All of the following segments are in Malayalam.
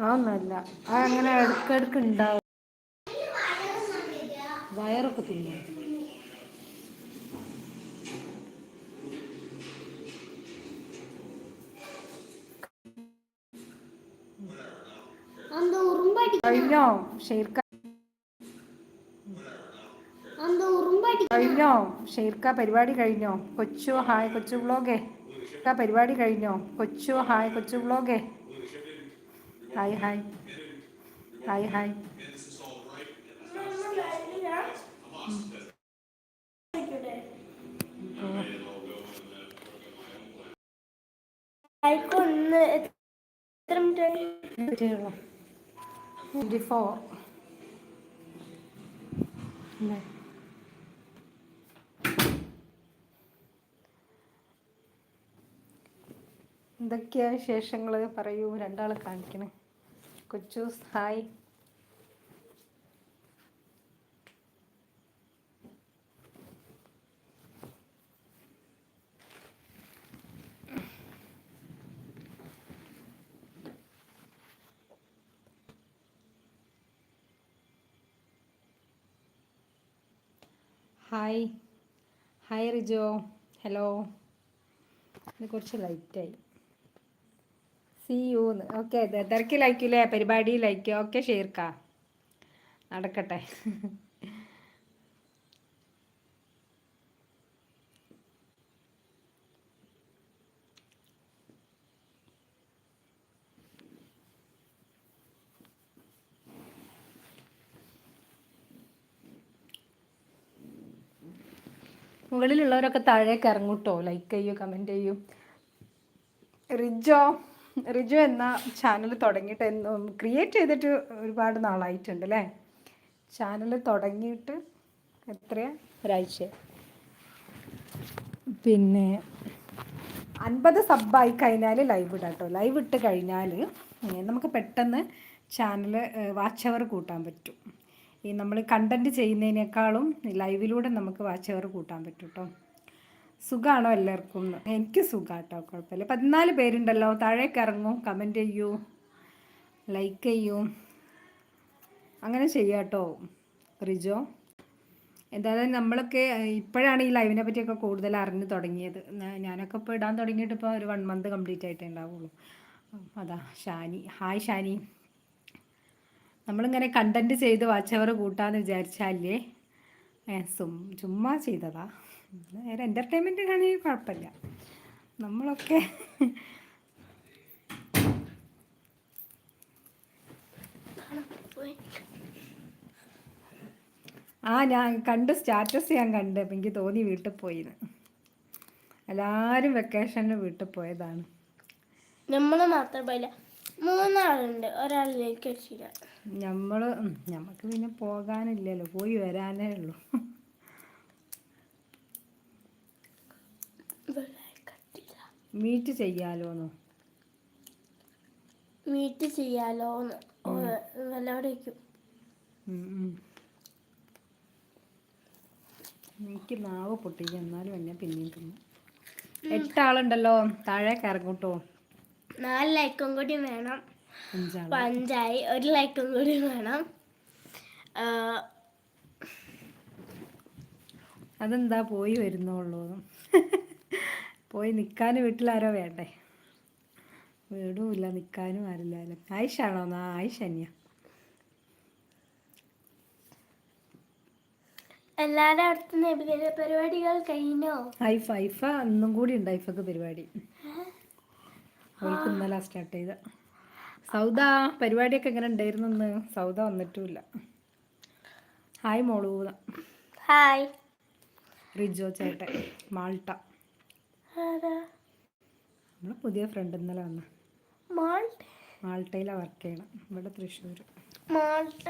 അതൊന്നല്ല അത് അങ്ങനെ ഇടക്കിടക്ക് ഉണ്ടാവും. വയറൊക്കെ തിന്നു? കഴിഞ്ഞോ? ഷെയ്ർക്ക കഴിഞ്ഞോ? പരിപാടി കഴിഞ്ഞോ? കൊച്ചു ഹായ് കൊച്ചു വ്ളോഗേ. പരിപാടി കഴിഞ്ഞോ? കൊച്ചു ഹായ് കൊച്ചു വ്ളോഗേ. Hi hi hi hi twenty four അല്ലേ എന്തൊക്കെയാ വിശേഷങ്ങൾ പറയൂ. രണ്ടാൾ കാണിക്കണേ. കൊച്ചു hi. Hi. Hi Rijo. Hello. ഇത് കുറച്ച് ലൈറ്റായി സി എന്ന് ഓക്കെ ലൈക്ക് ഓക്കെ ഷെയർക്ക നടക്കട്ടെ. മുകളിലുള്ളവരൊക്കെ താഴേക്ക് ഇറങ്ങൂട്ടോ. ലൈക്ക് ചെയ്യൂ കമന്റ് ചെയ്യൂ. റിജോ റിജു എന്ന ചാനൽ തുടങ്ങിയിട്ട് ക്രിയേറ്റ് ചെയ്തിട്ട് ഒരുപാട് നാളായിട്ടുണ്ട് അല്ലേ? ചാനൽ തുടങ്ങിയിട്ട് എത്രയാ? ഒരാഴ്ച. പിന്നെ അൻപത് സബ്ബായി കഴിഞ്ഞാൽ ലൈവ് ഇടാം കേട്ടോ ലൈവ് ഇട്ട് കഴിഞ്ഞാൽ നമുക്ക് പെട്ടെന്ന് ചാനൽ വാച്ച് അവർ കൂട്ടാൻ പറ്റും. ഈ നമ്മൾ കണ്ടന്റ് ചെയ്യുന്നതിനേക്കാളും ലൈവിലൂടെ നമുക്ക് വാച്ച് അവർ കൂട്ടാൻ പറ്റും കേട്ടോ സുഖമാണോ എല്ലാവർക്കും എനിക്ക് സുഖാട്ടോ കുഴപ്പമില്ല. പതിനാല് പേരുണ്ടല്ലോ താഴേക്ക് ഇറങ്ങും കമന്റ് ചെയ്യൂ ലൈക്ക് ചെയ്യൂ. അങ്ങനെ ചെയ്യാട്ടോ റിജോ. എന്തായാലും നമ്മളൊക്കെ ഇപ്പോഴാണ് ഈ ലൈവിനെ പറ്റിയൊക്കെ കൂടുതൽ അറിഞ്ഞു തുടങ്ങിയത്. ഞാനൊക്കെ ഇപ്പോൾ ഇടാൻ തുടങ്ങിയിട്ട് ഇപ്പോൾ ഒരു വൺ മന്ത് കംപ്ലീറ്റ് ആയിട്ടേ ഉണ്ടാവുള്ളൂ. അതാ ഷാനി. ഹായ് ഷാനി. നമ്മളിങ്ങനെ കണ്ടന്റ് ചെയ്ത് വാച്ചവർ കൂട്ടാന്ന് വിചാരിച്ചാലേ സും- ചുമ്മാ ചെയ്തതാ. നേരെ എന്റർടൈൻമെന്റിനാണെങ്കിൽ കുഴപ്പമില്ല. നമ്മളൊക്കെ ആ ഞാൻ കണ്ട് സ്റ്റാറ്റസ് ഞാൻ കണ്ട്. എനിക്ക് തോന്നി വീട്ടിൽ പോയിന്ന്. എല്ലാവരും വെക്കേഷന് വീട്ടിൽ പോയതാണ്. നമ്മൾ മാത്രം പോയില്ല. മൂന്നാളുണ്ട്. ഒരാളിലേക്ക് നമ്മൾ നമുക്ക് പിന്നെ പോകാനില്ലല്ലോ. പോയി വരാനേ ഉള്ളൂ. മീറ്റ് ചെയ്യാലോന്ന്. മീറ്റ് ചെയ്യാലോ ഉം. എനിക്ക് നാവ് പൊട്ടിക്കുക എന്നാലും എന്നെ പിന്നെയും തിന്നു. എട്ടാളുണ്ടല്ലോ താഴെ കറങ്ങൂട്ടോ നാല് ലൈക്കും കൂടി വേണം. പഞ്ചായി ഒരു ലൈക്കും കൂടി വേണം. അതെന്താ പോയി വരുന്നുള്ളൂ പോയി നിൽക്കാൻ വീട്ടിലാരോ വേണ്ടേ? വീടുമില്ല നിൽക്കാനും ആരില്ല ആയിഷാണോ? എന്നാ ആയിഷ തന്നെയാ എല്ലാവരുടെ അടുത്ത് നബിദിന പരിപാടികൾ കഴിഞ്ഞോ? ഹൈഫ ഹൈഫ ഇന്നും കൂടി ഉണ്ട് ഹൈഫക്ക് പരിപാടി. അവൾക്ക് ഇന്നലെ സ്റ്റാർട്ട് ചെയ്ത സൗദ പരിപാടിയൊക്കെ എങ്ങനെ ഉണ്ടായിരുന്നു ഇന്ന്? സൗദ വന്നിട്ടുമില്ല. ഹായ് മോളൂത ഹായ്. റിജോ ചേട്ടൻ മാൾട്ട. നമ്മളെ പുതിയ ഫ്രണ്ട് ഇന്നലെ വന്ന. മാൾട്ടയിലാ മാൾട്ടയിലാണ് വർക്ക് ചെയ്യണം. ഇവിടെ തൃശ്ശൂർ മാൾട്ട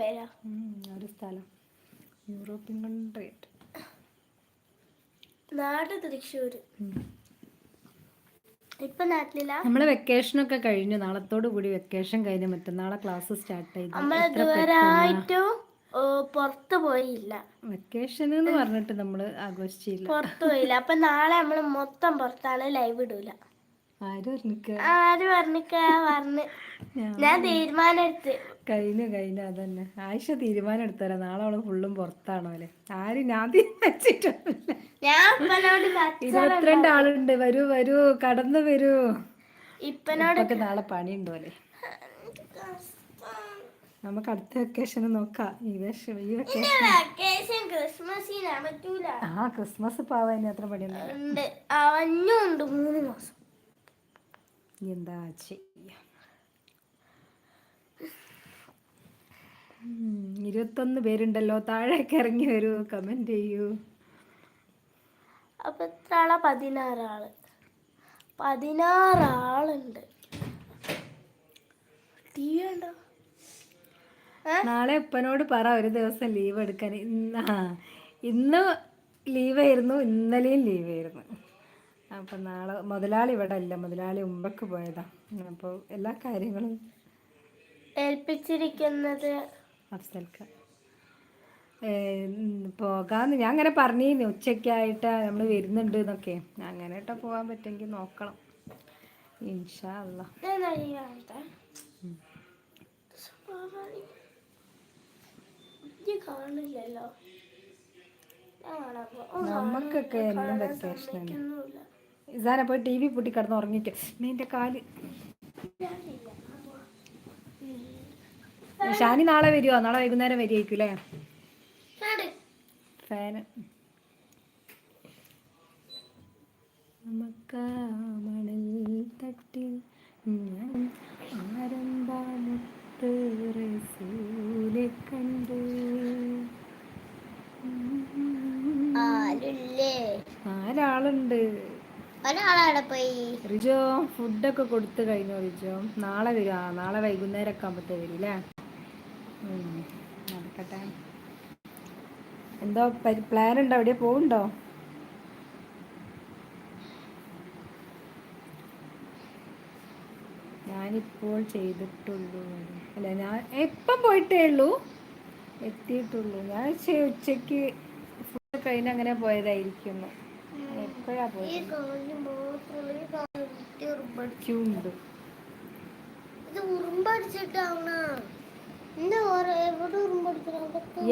പേരാ? ഒരു സ്ഥലം. യൂറോപ്യൻ കൺട്രി നാട് തൃശ്ശൂർ ഇപ്പൊ നാട്ടിലില്ല? വെക്കേഷൻ ഒക്കെ കഴിഞ്ഞു. നാളത്തോടു കൂടി വെക്കേഷൻ കഴിഞ്ഞ് മറ്റന്നാളെ ക്ലാസ് സ്റ്റാർട്ട് ചെയ്തു. നമ്മൾ പുറത്ത് പോയില്ല. വെക്കേഷൻ എന്ന് പറഞ്ഞിട്ട് നമ്മൾ ആഘോഷിച്ചില്ല. പുറത്തു പോയില്ല. അപ്പൊ നാളെ നമ്മൾ മൊത്തം പുറത്താണ് ലൈവ് ഇടൂല. ആര് പറഞ്ഞിക്ക? പറഞ്ഞ്. ഞാൻ തീരുമാനം എടുത്ത്. കഴിഞ്ഞു കഴിഞ്ഞു. അതന്നെ. ആയിഷ തീരുമാനം എടുത്തല്ല. നാളെ അവൾ ഫുള്ളും പുറത്താണോ അല്ലെ? ആര്? ഞാൻ തീരുമാനിച്ചിട്ടില്ല ഇരുപത്തിരണ്ട് ആളുണ്ട്. വരൂ വരൂ. കടന്നു വരൂ. ഇപ്പനോട് നാളെ പണിയുണ്ടോ അല്ലേ? നമുക്ക് അടുത്ത വെക്കേഷന് നോക്കാം. ഈ വർഷം ഈ വെക്കേഷൻ വെക്കേഷൻ പറ്റൂല. ആ ക്രിസ്മസ് പാവാൻ അത്ര പണിയൊന്നും ഉണ്ട്. അവഞ്ഞുണ്ട് മൂന്ന് മാസം. എന്താ ചെയ്യാ? ഇരുപത്തൊന്ന് പേരുണ്ടല്ലോ. താഴേക്ക് ഇറങ്ങി വരൂ. കമന്റ് ചെയ്യൂ. അപ്പൊ എത്ര ആളാ പതിനാറാൾ. പതിനാറാളുണ്ട്. ടി വി ഉണ്ടോ നാളെ ഉപ്പനോട് പറ ഒരു ദിവസം ലീവ് എടുക്കാൻ. ഇന്ന്. ലീവായിരുന്നു ഇന്നലെയും ലീവായിരുന്നു അപ്പം നാളെ മുതലാളി ഇവിടെ അല്ല മുതലാളി ഉമ്പക്ക് പോയതാ. അപ്പോൾ എല്ലാ കാര്യങ്ങളും ഏൽപ്പിച്ചിരിക്കുന്നത് അഫ്സൽക്ക. പോകാന്ന് ഞാൻ അങ്ങനെ പറഞ്ഞിരുന്നു ഉച്ചയ്ക്കായിട്ട് നമ്മൾ വരുന്നുണ്ട് എന്നൊക്കെ. അങ്ങനെ ഇട്ടാ പോകാൻ പറ്റുമെങ്കിൽ നോക്കണം. ഇൻഷാ അല്ലാ ഞാൻ അരി കാണട്ടെ സുബ്ഹാനല്ലാഹ്. ഇത് കാണില്ലല്ലോ നമുക്കൊക്കെ എന്നും വെക്കേഷനാണ്. ഇസാനെ പോയി ടി വി പൂട്ടി കിടന്ന് ഉറങ്ങിക്കും നിന്റെ കാൽ. ഷാനി നാളെ വരുമോ നാളെ വൈകുന്നേരം വരികയായിരിക്കും അല്ലേ. ഫാന് നമുക്കാ മണൽ തട്ടിൽ ഞാൻ ആരംഭമുത്ത് റസൂലെ കണ്ട് ആരുല്ലേ ആരാളുണ്ട് പോയി. റിജോ ഫുഡൊക്കെ കൊടുത്തു കഴിഞ്ഞു റിജോ? നാളെ വരും. ആ നാളെ വൈകുന്നേരം ഒക്കെ ആകുമ്പോഴത്തേ വരും അല്ലേ നടക്കട്ടെ. എന്തോ പ്ലാൻ ഉണ്ടോ എവിടെ പോകുന്നുണ്ടോ ഞാനിപ്പോൾ ചെയ്തിട്ടുള്ളൂ. അല്ല ഞാൻ എപ്പം പോയിട്ടേ ഉള്ളൂ? എത്തിയിട്ടുള്ളൂ. ഞാൻ ഉച്ച- ഉച്ചയ്ക്ക് ഫുഡ് കഴിഞ്ഞ് അങ്ങനെ പോയതായിരിക്കുന്നു. എപ്പോഴാ പോയത്? കാലിന് മാത്രം ഒരു കാലിന് ഉറുമ്പടി- ക്യൂണ്ട് ഇത്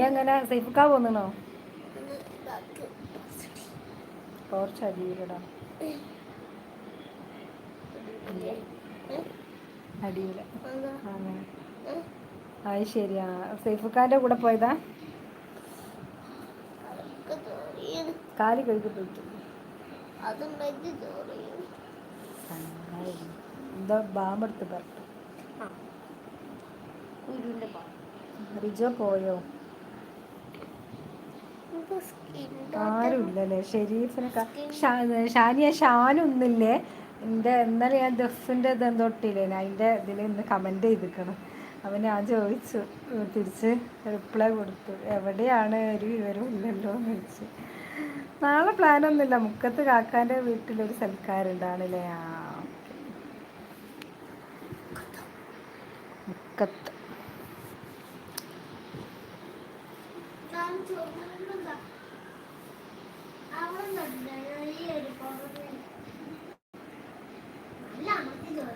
അങ്ങനെ സൈഫിക്കാ പോന്നോ ടോർച്ച് അടിയിലടാ. അടിയില. അങ്ങനെ അത് ശരിയാ. സൈഫുക്കാന്റെ കൂടെ പോയതാ? കാലി കഴുകി പോയിട്ട് അതും. എന്തോ ബാമെടുത്ത് പറഞ്ഞു റിജോ പോയോ? ആരുമില്ലല്ലേ ഷെരീഫിനെ ഷാനിയ ഷാനൊന്നില്ലേ എന്റെ ഇന്നലെ ഞാൻ ദഫിന്റെ ഇത് എന്തോട്ടില്ലേ അതിന്റെ ഇതിൽ ഇന്ന് കമന്റ് ചെയ്തിരിക്കണം. അവൻ ഞാൻ ചോദിച്ചു തിരിച്ച് റിപ്ലൈ കൊടുത്തു. എവിടെയാണ് ഒരു വിവരവും ഇല്ലല്ലോ എന്ന് ചോദിച്ചു. നാളെ പ്ലാനൊന്നുമില്ല. മുക്കത്ത് കാക്കാന്റെ വീട്ടിലൊരു സൽക്കാരുണ്ടാണല്ലേ? ആ മുക്കത്ത്.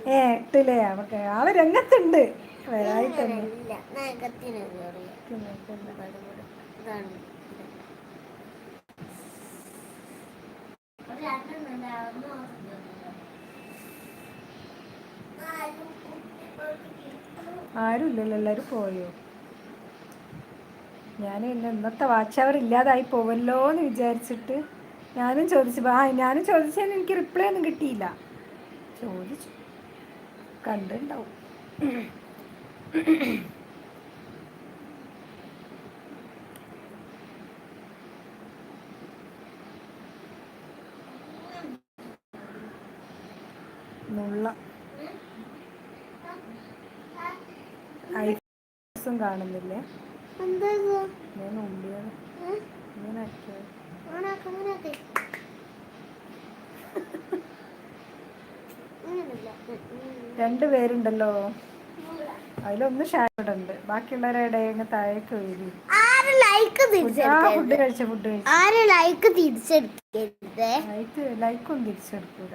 ഏ എട്ടിലേ? അവക്ക് ആൾ രംഗത്തുണ്ട്. വരായിട്ടൊന്നും. ആരും ഇല്ലല്ലോ എല്ലാവരും പോയോ? ഞാൻ എന്നെ ഇന്നത്തെ വാച്ച് അവർ ഇല്ലാതായി പോവല്ലോ എന്ന് വിചാരിച്ചിട്ട് ഞാനും ചോദിച്ചു ആ ഞാനും ചോദിച്ചതിന് എനിക്ക് റിപ്ലൈ ഒന്നും കിട്ടിയില്ല. ചോദിച്ചു. കണ്ടുണ്ടാവും. നുള്ള ഐസും കാണുന്നില്ലേ? ഞാൻ ഉള്ളിയാണ്. ഇങ്ങനെ ആക്കിയത്. ഓണാക്ക അങ്ങനെയൊക്കെ രണ്ട് പേരുണ്ടല്ലോ. അതിലൊന്ന് ഷാഡ് ഉണ്ട് ബാക്കിയുള്ളവരുടെ ഇങ്ങ് താഴേക്ക് വരി. ലൈക്ക് ഫുഡ് കഴിച്ച ഫുഡ് കഴിച്ചു. ലൈക്ക് തിരിച്ചെടുക്കരുത്. ലൈക്ക് ലൈക്കൊന്നും തിരിച്ചെടുക്കൂല.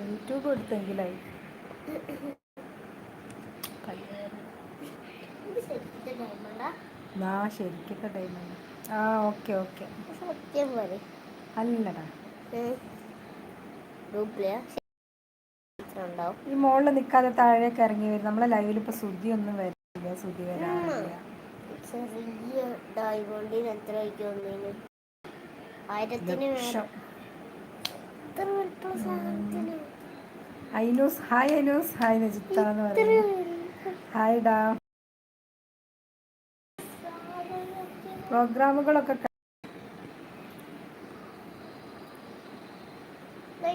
യൂട്യൂബ് എടുത്തെങ്കിലായി. ഇത് ശരിക്കും ഡയമണ്ടാ ആ ആ ഓക്കെ ഓക്കെ സത്യം അല്ലടാ. ഈ മോളിൽ നിൽക്കാതെ താഴേക്ക് ഇറങ്ങി വരും. നമ്മളെ ലൈവിൽ ഇപ്പൊ ശ്രുതി ഒന്നും വരില്ല. ശ്രുതി വരാറില്ല. ചെറിയ ഡയമണ്ടിന് എത്ര ആയിരത്തിന് ലക്ഷം എത്ര വലിപ്പമുള്ള സാധനത്തിന് ഐനൂസ് ഹായ് ഐനൂസ്. ഹായ് നജിത്ത എന്ന് ഹായ് ഡാ. പ്രോഗ്രാമുകളൊക്കെ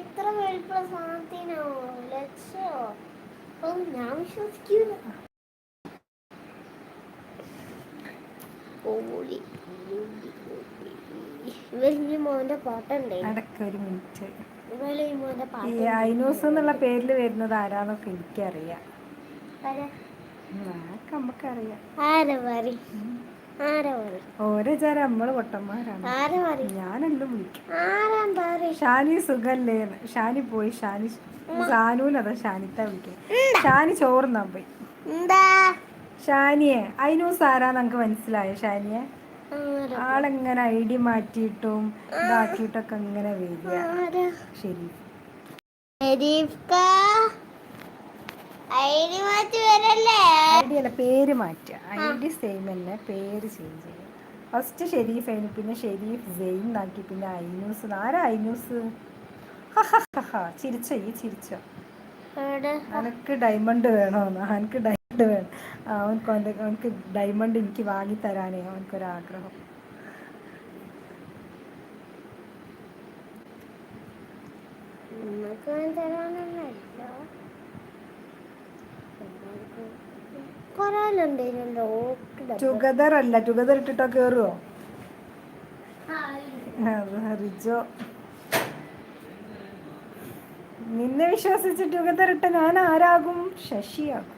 ഇത്ര വെളുപ്പുള്ള സാധനത്തിനോ ലക്ഷോ? ഓ ഞാൻ വിശ്വസിക്കൂല. ഇവരിഞ്ഞി മോന്റെ പാട്ടുണ്ടേ അടക്ക ഒരു മിനിറ്റ്. ഈ മോന്റെ ഈ പാട്ട് എന്നുള്ള പേരിൽ വരുന്നത് ആരാന്നൊക്കെ എനിക്കറിയാം. നമുക്കറിയാം. ഓരോ ചേരം നമ്മൾ പൊട്ടന്മാരാണ്. ഞാനെല്ലാം വിളിക്കും? ഷാനി സുഖല്ലേ ഷാനി പോയി ഷാനി ഷാനൂനതാ ഷാനിത്ത വിളിക്കുന്നത് ഷാനി ചോറുന്നാ പോയി. എന്താ? ഷാനിയെ ഐനൂസ് ആരാന്ന് നമുക്ക് മനസ്സിലായോ ഷാനിയെ? ആരാ? ആളെങ്ങനെ ഐ ഡി മാറ്റിയിട്ടും ഇതാക്കിയിട്ടൊക്കെ ഇങ്ങനെ വരിക. ആരാ? ശരി. ഷെരീഫ്ക ഐഡി മാറ്റി ഐ ഡി അല്ല പേര് മാറ്റുക. ഐ ഡി സെയിം തന്നെ പേര് ചേഞ്ച് ചെയ്യുക. ഫസ്റ്റ് ഷെരീഫ് ആയിരുന്നു പിന്നെ ഷെരീഫ് സെയിം എന്നാക്കി പിന്നെ ഐനൂസ് ആരാ ഐനൂസ്. ചിരിച്ചോ ഈ ചിരിച്ചോ. അനക്ക് ഡയമണ്ട് വേണമെന്ന് എനിക്ക് ഡയമണ്ട് വേണം. അവൻക്ക് അവനക്ക് അവനക്ക് ഡയമണ്ട് എനിക്ക് വാങ്ങി തരാനേ അവനക്കൊരാഗ്രഹം. ടുഗദർ അല്ല. ടുഗദർ ഇട്ടിട്ടോ കേറുവോ. റിജോ നിന്നെ വിശ്വസിച്ച് ടുഗദർ ഇട്ട ഞാൻ ആരാകും? ശശിയാകും.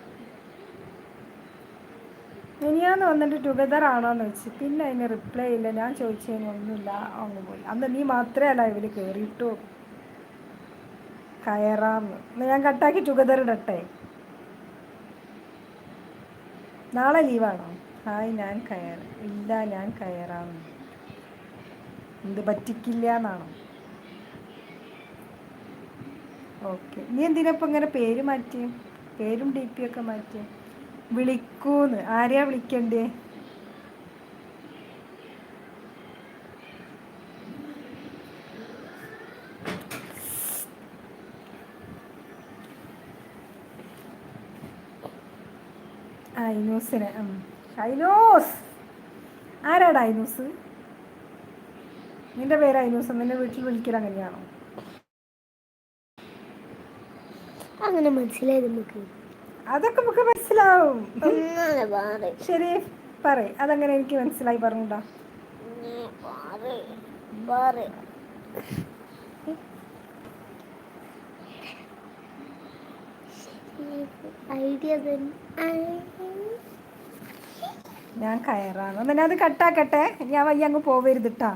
ഇനിയാന്ന് വന്നിട്ട് ടുഗദർ ആണോന്ന് വെച്ച് പിന്നെ അതിന് റിപ്ലൈ ഇല്ല. ഞാൻ ചോദിച്ചതിന് ഒന്നുമില്ല. അങ്ങ് പോയി. അന്ന് നീ മാത്രമേ ലൈവിൽ കയറിയിട്ടു കയറാന്ന്. ഞാൻ കട്ടാക്കി ടുഗദർ ഇടട്ടെ. നാളെ ലീവാണോ? ഹായ് ഞാൻ കയറ ഇല്ല ഞാൻ കയറാന്ന്. എന്ത് പറ്റിക്കില്ല എന്നാണോ ഓക്കെ. നീ എന്തിനപ്പം ഇങ്ങനെ പേര് മാറ്റി? പേരും ഡി പി ഒക്കെ മാറ്റി. വിളിക്കൂന്ന്. ആരെയാ വിളിക്കണ്ടേ? ഐനൂസിനെ. ഐനൂസ്! ആരാടാ ഐനൂസ്? നിന്റെ പേര് ഐനൂസ്. നിന്റെ വീട്ടിൽ വിളിക്കൽ അങ്ങനെയാണോ? അങ്ങനെ മനസ്സിലായത് നമുക്ക്. അതൊക്കെ നമുക്ക് മനസ്സിലാവും. ശരി പറ അതങ്ങനെ എനിക്ക് മനസ്സിലായി പറഞ്ഞുണ്ടോ ഐഡിയ ഞാൻ കയറാണ് എന്നാ ഞാൻ അത് കട്ടാക്കട്ടെ. ഞാൻ വയ്യ അങ്ങ് പോവരുതിട്ടാ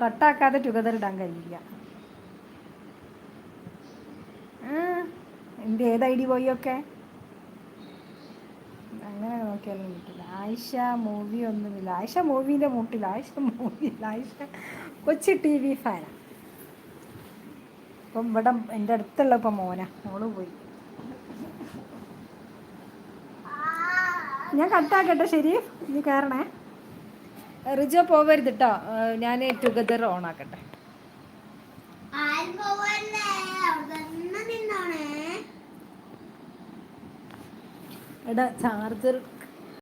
കട്ടാക്കാതെ ടുഗദർ ഇടാൻ കഴിയില്ല ആ, എന്റെ ഏത് ഐ ഡി പോയൊക്കെ അങ്ങനെ നോക്കിയാലും കിട്ടില്ല. ആയിഷ മൂവി ഒന്നുമില്ല. ആയിഷ മൂവീന്റെ മൂട്ടില്ല. ആയിഷ മൂവിയില്ല. ആയിഷ കൊച്ചു ടി വി ഫാനാണ് ഇപ്പം ഇവിടെ എന്റെ അടുത്തുള്ള ഇപ്പം മോന. മോൾ പോയി. ഞാൻ കട്ടാക്കട്ടെ ശരി? ഇനി കയറണേ റിജോ പോവരുത് കേട്ടോ ഞാൻ ടുഗദർ ഓൺ എടാ ചാർജർ